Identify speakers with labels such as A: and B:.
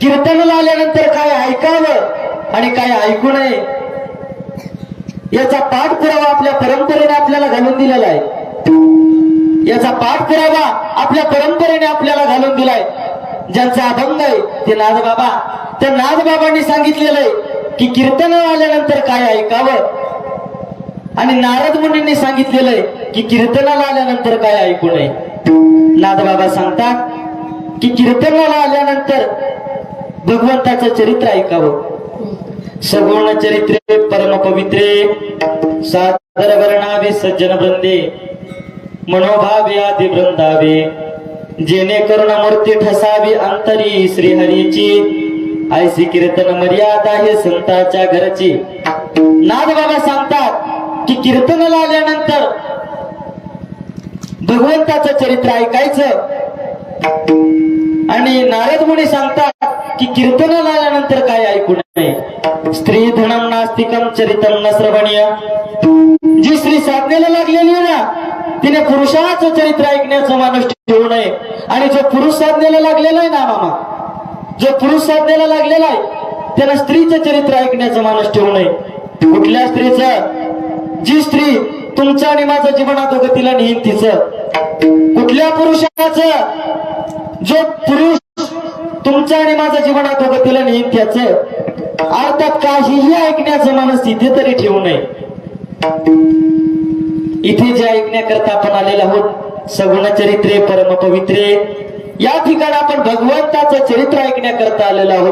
A: कीर्तनाला आल्यानंतर काय ऐकावं आणि काय ऐकू नये याचा पाठपुरावा आपल्या परंपरेने आपल्याला घालून दिलेला आहे. याचा पाठपुरावा आपल्या परंपरेने आपल्याला घालून दिलाय ज्यांचा अभंग आहे ते नादबाबा त्या नादबाबांनी सांगितलेलं आहे की कीर्तनाला आल्यानंतर काय ऐकावं? आणि नारद मुनींनी सांगितलेलं आहे की कीर्तनाला आल्यानंतर काय ऐकू नये. नादबाबा सांगतात की कीर्तनाला आल्यानंतर भगवंताचं चरित्र ऐकावं. सगुण चरित्रे परम पवित्रे सादर वर्णावे सज्जन वृंदे मनोभावे आदि वृंदावे. जेणेकरून मूर्ती ठसावी अंतरी श्रीहरीची. ऐसी कीर्तन मर्यादा हे संताच्या घरची. नाद बाबा सांगतात की कीर्तनाला आल्यानंतर भगवंताचं चरित्र ऐकायचं. आणि नारद मुनी सांगतात की कीर्तनाला आल्यानंतर काय ऐकू नये. स्त्री धनम नास्तिकम चरितम न श्रवणीय. जी स्त्री साधनेला लागलेली आहे ना तिने पुरुषाचं चरित्र ऐकण्याचं माणूस ठेवू नये. आणि जो पुरुष साधनेला लागलेला आहे ना मामा जो पुरुष साधनेला लागलेला आहे त्याला स्त्रीचं चरित्र ऐकण्याचं माणूस ठेवू नये. कुठल्या स्त्रीचं? जी स्त्री तुमचं आणि माझं जीवनात तिला नेईन तिचं. कुठल्या पुरुषाचं? जो पुरुष तुमचं आणि माझं जीवनात गतीला नाही त्याचं अर्थात काहीही ऐकण्याचं माणूस तिथे तरी ठेवू नये. इथे जे ऐकण्याकरता आपण आलेलो आहोत सगुण चरित्रे परम पवित्रे या ठिकाणी आपण भगवंताचं चरित्र ऐकण्याकरता आलेलो आहोत.